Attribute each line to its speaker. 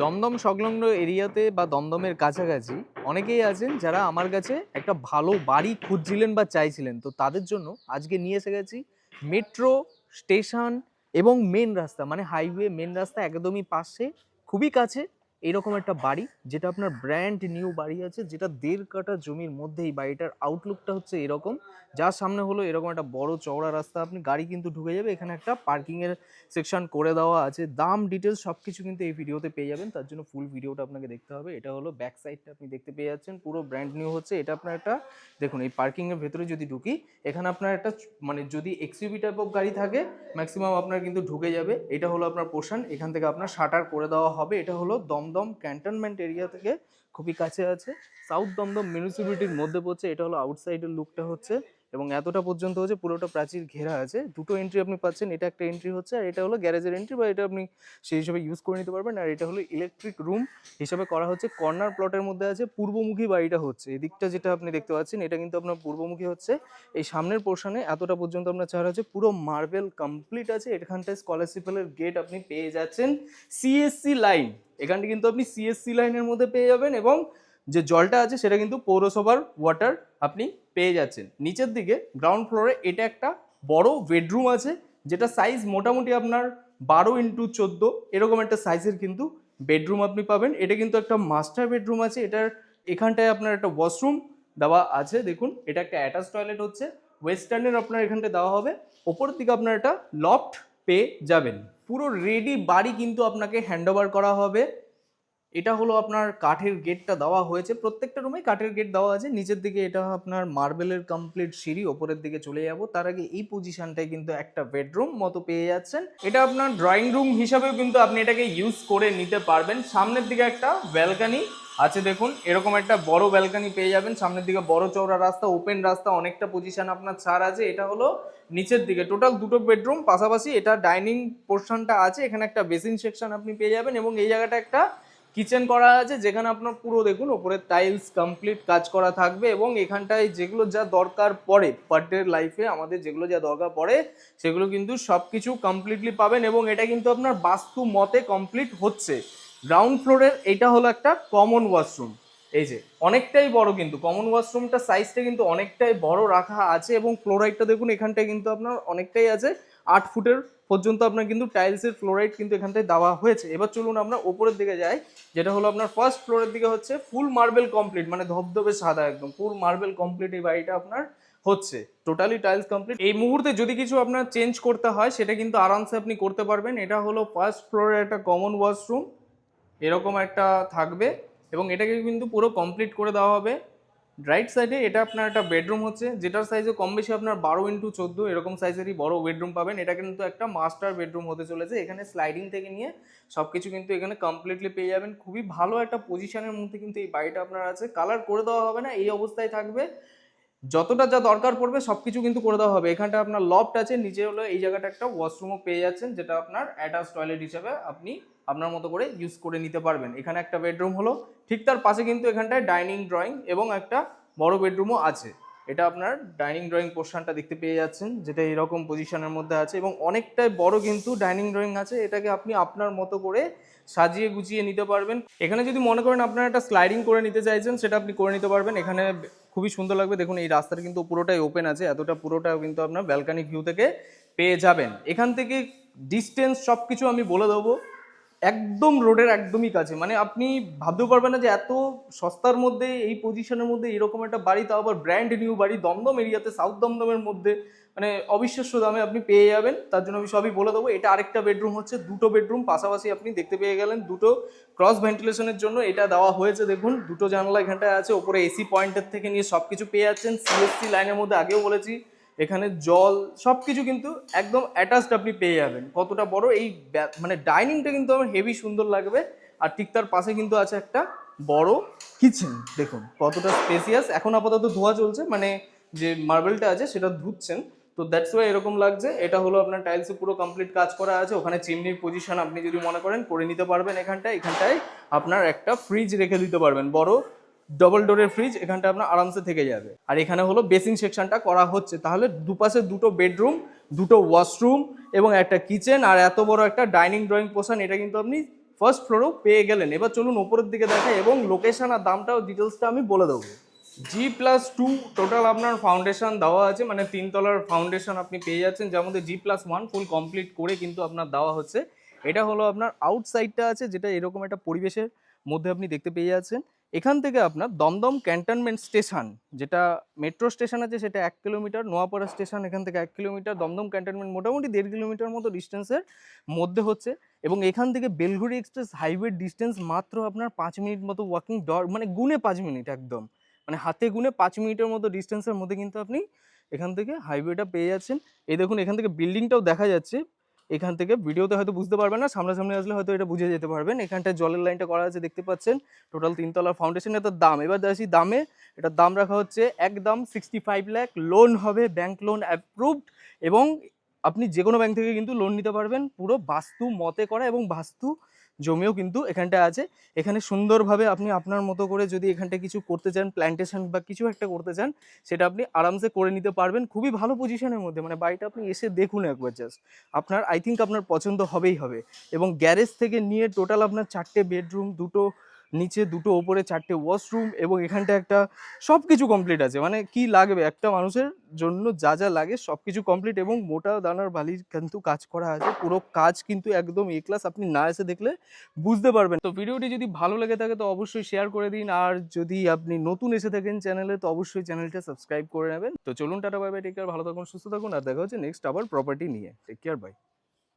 Speaker 1: দমদম সংলগ্ন এরিয়াতে বা দমদমের কাছাকাছি অনেকেই আছেন যারা আমার কাছে একটা ভালো বাড়ি খুঁজছিলেন বা চাইছিলেন। তো তাদের জন্য আজকে নিয়ে এসে গেছি মেট্রো স্টেশন এবং মেন রাস্তা মানে হাইওয়ে মেন রাস্তা একদমই পাশে, খুবই কাছে। এরকম একটা বাড়ি, যেটা আপনার ব্র্যান্ড নিউ বাড়ি আছে, যেটা দেড় কাটা জমির মধ্যে এই বাড়িটার আউটলুকটা হচ্ছে এরকম। যার সামনে হলো এরকম একটা বড় চওড়া রাস্তা, আপনি গাড়ি কিন্তু ঢুকে যাবে, এখানে একটা পার্কিং এর সেকশন করে দেওয়া আছে। দাম ডিটেলস সব কিছু কিন্তু এই ভিডিওতে পেয়ে যাবেন, তার জন্য ফুল ভিডিওটা আপনাকে দেখতে হবে। এটা হলো ব্যাক সাইডটা আপনি দেখতে পেয়ে যাচ্ছেন, পুরো ব্র্যান্ড নিউ হচ্ছে। এটা আপনার একটা, দেখুন, এই পার্কিং এর ভেতরে যদি ঢুকি, এখানে আপনার একটা মানে যদি এক্সইউভি টাইপ অফ গাড়ি থাকে ম্যাক্সিমাম আপনার কিন্তু ঢুকে যাবে। এটা হলো আপনার পোর্শন এখান থেকে আপনার শাটার করে দেওয়া হবে। এটা হলো দমদম ক্যান্টনমেন্ট এরিয়া থেকে খুবই কাছে আছে। সাউথ দমদম মিউনিসিপ্যালিটির মধ্যে পড়ছে, এটা হলো আউটসাইডের লুকটা হচ্ছে। এবং এতটা পর্যন্ত হচ্ছে পুরোটা প্রাচীর ঘেরা আছে, দুটো এন্ট্রি আপনি পাচ্ছেন। এটা একটা এন্ট্রি হচ্ছে আর এটা হলো গ্যারেজের এন্ট্রি বা এটা আপনি সেই হিসাবে ইউজ করে নিতে পারবেন। আর এটা হলো ইলেকট্রিক রুম হিসাবে করা হচ্ছে। কর্নার প্লটের মধ্যে আছে পূর্বমুখী বাড়িটা হচ্ছে। এদিকটা যেটা আপনি দেখতে পাচ্ছেন, এটা কিন্তু আপনার পূর্বমুখী হচ্ছে। এই সামনের পোর্শনে এতটা পর্যন্ত আপনার চার আছে পুরো মার্বেল কমপ্লিট আছে। এখানটায় স্কলারশিপের গেট আপনি পেয়ে যাচ্ছেন। সিএসসি লাইন এখানটি কিন্তু আপনি সিএসসি লাইনের মধ্যে পেয়ে যাবেন এবং যে জলটা আছে সেটা কিন্তু পৌরসভার ওয়াটার আপনি পেয়ে যাচ্ছেন। নিচের দিকে গ্রাউন্ড ফ্লোরে এটা একটা বড় বেডরুম আছে, যেটা সাইজ মোটামুটি আপনার বারো ইন্টু চোদ্দ, এরকম একটা সাইজের কিন্তু বেডরুম আপনি পাবেন। এটা কিন্তু একটা মাস্টার বেডরুম আছে, এটার এখানটায় আপনার একটা ওয়াশরুম দেওয়া আছে, দেখুন। এটা একটা অ্যাটাচ টয়লেট হচ্ছে ওয়েস্টার্নের আপনার এখানটায় দেওয়া হবে। ওপরের দিকে আপনার একটা লফট পেয়ে যাবেন। পুরো রেডি বাড়ি কিন্তু আপনাকে হ্যান্ড করা হবে। এটা হলো আপনার কাঠের গেটটা দেওয়া হয়েছে। প্রত্যেকটা রুমে কাঠের গেট দেওয়া আছে। নিচের দিকে এটা আপনার মার্বেলের কমপ্লিট সিঁড়ি, ওপরের দিকে চলে যাব। তার আগে এই পজিশনটায় কিন্তু একটা বেডরুম মতো পেয়ে যাচ্ছেন। এটা আপনার ড্রয়িং রুম হিসাবেও কিন্তু আপনি এটাকে ইউজ করে নিতে পারবেন। সামনের দিকে একটা ব্যালকানি আছে দেখুন। এরকম একটা বড় ব্যালকানি পেয়ে যাবেন। সামনের দিকে বড় চওড়া রাস্তা ওপেন রাস্তা, অনেকটা পজিশন আপনার ছাড় আছে। এটা হলো নিচের দিকে। টোটাল দুটো বেডরুম পাশাপাশি এটা ডাইনিং পোর্শনটা আছে। এখানে একটা বেসিন সেকশন আপনি পেয়ে যাবেন এবং এই জায়গাটা একটা কিচেন করা আছে, যেখানে আপনার পুরো দেখুন, ওপরে টাইলস কমপ্লিট কাজ করা থাকবে এবং এখানটায় যেগুলো যা দরকার পড়ে পার ডে লাইফে আমাদের যেগুলো যা দরকার পড়ে, সেগুলো কিন্তু সব কিছু কমপ্লিটলি পাবেন এবং এটা কিন্তু আপনার বাস্তু মতে কমপ্লিট হচ্ছে। গ্রাউন্ড ফ্লোরের এটা হলো একটা কমন ওয়াশরুম এই যে, অনেকটাই বড় কিন্তু কমন ওয়াশরুমটা সাইজটা কিন্তু অনেকটাই বড় রাখা আছে এবং ফ্লোরাইডটা দেখুন, এখানটায় কিন্তু আপনার অনেকটাই আছে। আট ফুটের পর্যন্ত আপনার কিন্তু টাইলসের ফ্লোরাইড কিন্তু এখানটায় দেওয়া হয়েছে। এবার চলুন আমরা ওপরের দিকে যাই, যেটা হলো আপনার ফার্স্ট ফ্লোরের দিকে হচ্ছে ফুল মার্বেল কমপ্লিট মানে ধবধবে সাদা একদম ফুল মার্বেল কমপ্লিট এই বাড়িটা আপনার হচ্ছে। টোটালি টাইলস কমপ্লিট এই মুহূর্তে যদি কিছু আপনার চেঞ্জ করতে হয়, সেটা কিন্তু আরামসে আপনি করতে পারবেন। এটা হলো ফার্স্ট ফ্লোরের একটা কমন ওয়াশরুম এরকম একটা থাকবে, এবং এটাকে কিন্তু পুরো কমপ্লিট করে দেওয়া হবে। রাইট সাইডে এটা আপনার একটা বেডরুম হচ্ছে, যেটার সাইজে কম বেশি আপনার বারো ইন্টু চোদ্দ, এরকম সাইজেরই বড় বেডরুম পাবেন। এটা কিন্তু একটা মাস্টার বেডরুম হতে চলেছে। এখানে স্লাইডিং থেকে নিয়ে সব কিছু কিন্তু এখানে কমপ্লিটলি পেয়ে যাবেন। খুবই ভালো একটা পজিশনের মধ্যে কিন্তু এই বাড়িটা আপনার আছে। কালার করে দেওয়া হবে না, এই অবস্থায় থাকবে। যতটা যা দরকার পড়বে সব কিছু কিন্তু করে দেওয়া হবে। এখানটা আপনার লফট আছে, নিচে হলো এই জায়গাটা একটা ওয়াশরুমও পেয়ে যাচ্ছেন, যেটা আপনার অ্যাটাচ টয়লেট হিসাবে আপনি আপনার মতো করে ইউজ করে নিতে পারবেন। এখানে একটা বেডরুম হলো, ঠিক তার পাশে কিন্তু এখানটায় ডাইনিং ড্রয়িং এবং একটা বড় বেডরুমও আছে। এটা আপনার ডাইনিং ড্রয়িং পোর্শনটা দেখতে পেয়ে যাচ্ছেন, যেটা এরকম পজিশনের মধ্যে আছে এবং অনেকটাই বড় কিন্তু ডাইনিং ড্রয়িং আছে, এটাকে আপনি আপনার মতো করে সাজিয়ে গুছিয়ে নিতে পারবেন। এখানে যদি মনে করেন আপনারা একটা স্লাইডিং করে নিতে চাইছেন, সেটা আপনি করে নিতে পারবেন। এখানে খুবই সুন্দর লাগবে, দেখুন এই রাস্তাটা কিন্তু পুরোটাই ওপেন আছে, এতটা পুরোটা কিন্তু আপনার ব্যালকানি ভিউ থেকে পেয়ে যাবেন। এখান থেকে ডিস্টেন্স সব কিছু আমি বলে দেবো। একদম রোডের একদমই কাছে। মানে আপনি ভাবতেও পারবেন না যে এত সস্তার মধ্যে, এই পজিশনের মধ্যে এরকম একটা বাড়ি, তাও আবার ব্র্যান্ড নিউ বাড়ি দমদম এরিয়াতে সাউথ দমদমের মধ্যে মানে অবিশ্বাস্য দামে আপনি পেয়ে যাবেন। তার জন্য আমি সবই বলে দেবো, এটা আরেকটা বেডরুম হচ্ছে, দুটো বেডরুম পাশাপাশি আপনি দেখতে পেয়ে গেলেন দুটো ক্রস ভেন্টিলেশনের জন্য, এটা দেওয়া হয়েছে দেখুন, দুটো জানলা এখানটায় আছে, ওপরে এসি পয়েন্টের থেকে নিয়ে সব কিছু পেয়ে যাচ্ছেন সিএসসি লাইনের মধ্যে আগেও বলেছি এখানে জল সব কিছু কিন্তু একদম অ্যাটাচড আপনি পেয়ে যাবেন। কতটা বড়, এই মানে ডাইনিংটা কিন্তু আমার হেভি সুন্দর লাগবে। আর ঠিক তার পাশে কিন্তু আছে একটা বড় কিচেন দেখুন, কতটা স্পেসিয়াস এখন আপাতত ধোয়া চলছে মানে যে মার্বেলটা আছে সেটা ধুচ্ছেন। তো দ্যাটস ওয়াই এরকম লাগছে। এটা হলো আপনার টাইলসে পুরো কমপ্লিট কাজ করা আছে। ওখানে চিমনির পজিশন আপনি যদি মনে করেন, করে নিতে পারবেন এখানটায়। এখানটায় আপনার একটা ফ্রিজ রেখে দিতে পারবেন। বড় ডবল ডোরের ফ্রিজ এখানটা আপনার আরামসে থেকে যাবে। আর এখানে হলো বেসিং সেকশনটা করা হচ্ছে। তাহলে দুপাশে দুটো বেডরুম দুটো ওয়াশরুম এবং একটা কিচেন আর এত বড় একটা ডাইনিং ড্রয়িং পোর্শন এটা কিন্তু আপনি ফার্স্ট ফ্লোরেও পেয়ে গেলেন। এবার চলুন ওপরের দিকে দেখাই এবং লোকেশন আর দামটাও ডিটেলসটা আমি বলে দেবো। জি প্লাস টু টোটাল আপনার ফাউন্ডেশন দেওয়া আছে। মানে তিনতলার ফাউন্ডেশন আপনি পেয়ে যাচ্ছেন। যার মধ্যে G plus one full complete করে কিন্তু আপনার দেওয়া হচ্ছে। এটা হলো আপনার আউটসাইডটা আছে, যেটা এরকম একটা পরিবেশের মধ্যে আপনি দেখতে পেয়ে যাচ্ছেন। এখান থেকে আপনার দমদম ক্যান্টনমেন্ট স্টেশন, যেটা মেট্রো স্টেশন আছে সেটা এক কিলোমিটার, নোয়াপাড়া স্টেশন এখান থেকে এক কিলোমিটার, দমদম ক্যান্টনমেন্ট মোটামুটি দেড় কিলোমিটার মতো ডিস্টেন্সের মধ্যে হচ্ছে এবং এখান থেকে বেলঘুরি এক্সপ্রেস হাইওয়ে ডিস্টেন্স মাত্র আপনার পাঁচ মিনিট মতো ওয়াকিং ডর মানে গুনে পাঁচ মিনিট একদম। মানে হাতে গুনে পাঁচ মিনিটের মতো ডিস্টেন্সের মধ্যে কিন্তু আপনি এখান থেকে হাইওয়েটা পেয়ে যাচ্ছেন। এই দেখুন, এখান থেকে বিল্ডিংটাও দেখা যাচ্ছে। এখান থেকে ভিডিওতে হয়তো বুঝতে পারবেন না, সামনাসামনি আসলে হয়তো এটা বুঝে যেতে পারবেন। এখানটা জলের লাইনটা করা আছে, দেখতে পাচ্ছেন? টোটাল তিনতলা ফাউন্ডেশন এটার দাম। এবার আসি দামে। এটার দাম রাখা হচ্ছে একদম সিক্সটি ফাইভ ল্যাক লোন হবে ব্যাংক লোন অ্যাপ্রুভড এবং আপনি যে কোনো ব্যাংক থেকে কিন্তু লোন নিতে পারবেন। পুরো বাস্তু মতে করা এবং বাস্তু জমিও কিন্তু এখানটা আছে। এখানে সুন্দরভাবে আপনি আপনার মতো করে যদি এখানটা কিছু করতে চান প্ল্যান্টেশন বা কিছু একটা করতে চান, সেটা আপনি আরামসে করে নিতে পারবেন। খুবই ভালো পজিশনের মধ্যে। মানে বাড়িটা আপনি এসে দেখুন একবার জাস্ট আপনার আই থিঙ্ক আপনার পছন্দ হবেই হবে। এবং গ্যারেজ থেকে নিয়ে টোটাল আপনার চারটে বেডরুম দুটো নিচে দুটো, ওপরে চারটে ওয়াশরুম এবং এখানটা একটা সব কিছু কমপ্লিট আছে। মানে কি লাগবে? একটা মানুষের জন্য যা যা লাগে সব কিছু কমপ্লিট এবং মোটা দানার বালির কিন্তু কাজ করা আছে। পুরো কাজ কিন্তু একদম এ ক্লাস আপনি না এসে দেখলে বুঝতে পারবেন। তো ভিডিওটি যদি ভালো লেগে থাকে তো অবশ্যই শেয়ার করে দিন। আর যদি আপনি নতুন এসে থাকেন চ্যানেলে তো অবশ্যই চ্যানেলটা সাবস্ক্রাইব করে নেবেন। তো চলুন tata bye bye take care ভালো থাকুন, সুস্থ থাকুন। আর দেখা হচ্ছে নেক্সট আবার প্রপার্টি নিয়ে। Take care bye